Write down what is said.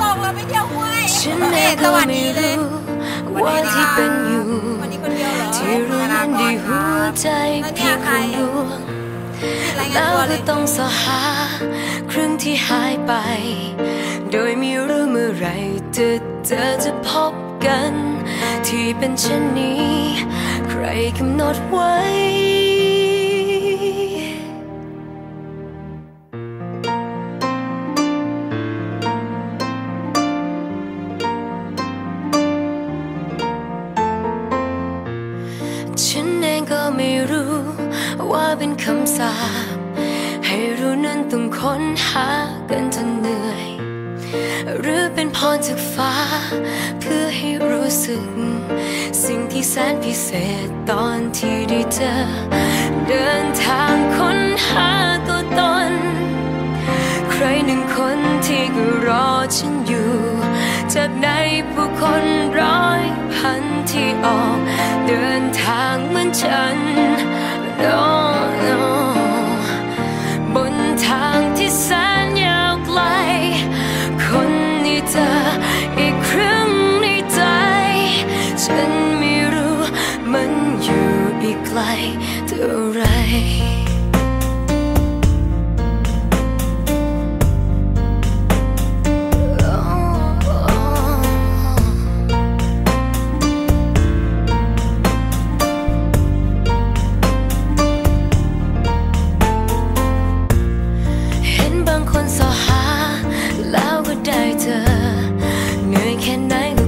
บอกเราไปเที่ยวห้วยฉันเอเองสก็วัสไม่ดีเลยรู้ว่าที่เป็นอยู่วันนี้คนเดียวเหรอที่รู้นั้นดีหัวใจเพียงครึ่งดวงรายงานแล้วตัวเลก็ยต้องสอหาครึ่งที่หายไป โดยไม่รู้เมื่อไหรจะเจอจะพบกัน ที่เป็นเช่นนี้ ใครกำหนดไว้ ฉันเองก็ไม่รู้ว่าเป็นคำสาปให้รู้นั้นต้องค้นหากันจนเหนื่อย หรือเป็นพรจากฟ้า เพื่อให้รู้สึก สิ่งที่แสนพิเศษตอนที่ได้เจอ เดินทางค้นหาตัวตน ใครหนึ่งคนที่ก็รอฉันอยู่ จากในผู้คนร้อยพันที่ออกเดิน ทางเหมือนฉัน no, no บนทางที่แสนยาวไกล คนนี้เธออีกครึ่งในใจ ฉันไม่รู้มันอยู่อีกไกลเท่าไร คนสอหา แล้วก็ได้เธอ เหนื่อยแค่ไหนก็